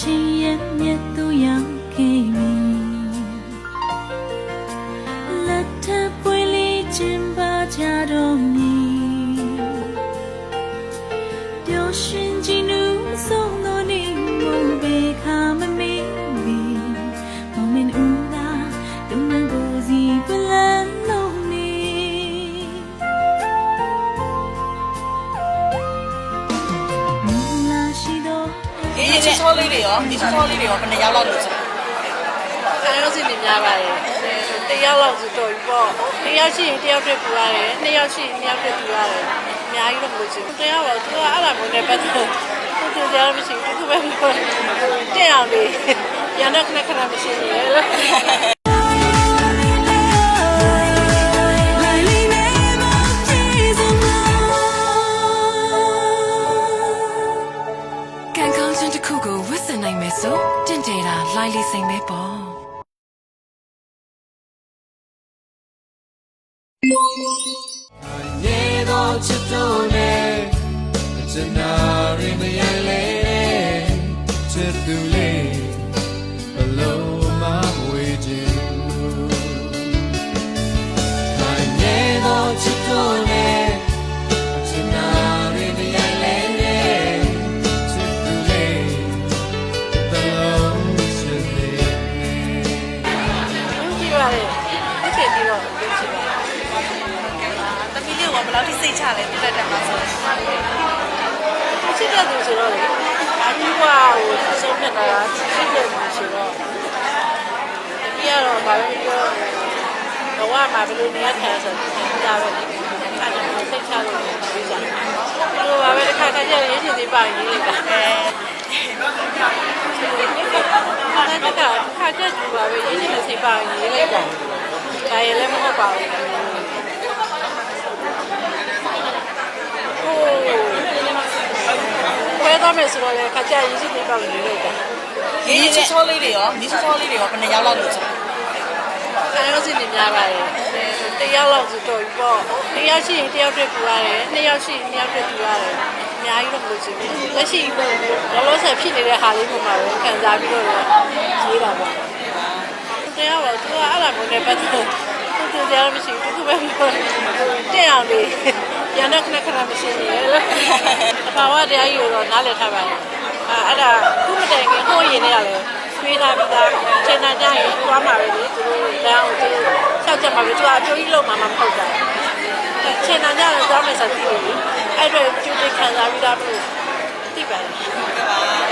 ချင်းရဲ့မြတ်သူရောက်ခဲ့ပြီလက်ထပ်ပွင့်လေးခြ ဒီချောချောလေးတွေရောဒီချောချောလေးတွေရောဘယ်နှစ်ယောက်လောက်လို့ဆိုအဲတော့စီနေများပါတယ်တယောက်လောက်ဆိုတော့ပြီပေါ့တယောက်ရှိရင်တယောက်တည်းပူရတယ်နှစ်ယောက်ရှိရင်နှစ်ယောက်တည်းပူရတယ်အများကြီးတော့မလို့ချင်ဘူးတယောက်တော့သူကအဲ့ဒါမျိုးနဲ့ပတ်သက်သူသူတရားမရှိဘူးသူပဲပြောတဲ့အောင်လေရန်တော့ခဏခဏမရှိနေရလို့ တစ်ခုကိုဝတ်ဆင်နိုင်မယ်ဆိုတင့်တယ်တာလိုင်းလေးစိမ်ပဲပေါ့နေတော့ချစ်တော့နဲ့စနာရီမရလေ ဘယ်လောက်ထိစိတ်ချလဲပြတ်တယ်မှာဆိုချစ်တဲ့သူဆိုတော့လေအတူကဟိုဆုံးဖြတ်တာချစ်တဲ့သူဆိုတော့ဒီကတော့ဘာလို့ပြောဘဝမှာဘယ်လိုနေရခံဆိုတော့ဒါပဲအဲ့ဒါကိုစိတ်ချလို့ပြောကြတယ်ဘယ်လိုပါပဲတစ်ခါခါကျရင်ရင်းချင်သေးပါရေးလိုက်တာအဲအဲ့ဒါကခါကျတူပါပဲရင်းချင်တဲ့စိတ်ပါရေးလိုက်တာဒါရလည်းမဟုတ်ပါဘူးဟိုဝဲသား မယ်ဆိုတော့လေခါကျရင်းချင်သေးပါရေးလိုက်တာဒီချောချောလေးတွေရောဒီချောချောလေးတွေရောဘယ်နှစ်ယောက်လောက်လို့ဆိုအဲတော့စီနေများပါတယ်တယောက်လောက်ဆိုတော့ပြီပေါ့တယောက်ရှိရင်တယောက်တည်းပူရတယ်နှစ်ယောက်ရှိရင်နှစ်ယောက်တည်းပူရတယ်အများကြီးတော့မလို့ချင်ဘူးလက်ရှိလောလောဆယ်ဖြစ်နေတဲ့ဟာလေးပုံမှာပဲခံစားပြီးတော့ရေးတာပေါ့တယောက်တော့သူကအဲ့ဒါမျိုးနဲ့ပတ်သက်သူသူတရားမရှိဘူးသူပဲပြောတဲ့အောင်လေရန်တော့ခဏခဏမရှိနေရလို့ အပါဝတရားကြီးတော့နားလည်ထားပါတယ်အဲအဲ့ဒါခုမတိုင်ခင်ဟိုးရင်နေရလဲဆွေးထားပြီးသားချိန်နာကြရင်သွားမှာပဲလေသူတို့လမ်းကိုသူတို့ချက်ချက်မှာပဲသူကအကျိုးကြီးလုံးမှာမဟုတ်တာချိန်နာကြရင်သွားမယ်ဆိုသိတယ်လေအဲ့တော့ကျိုးတိခံစားပြီးသားလို့သိပါတယ်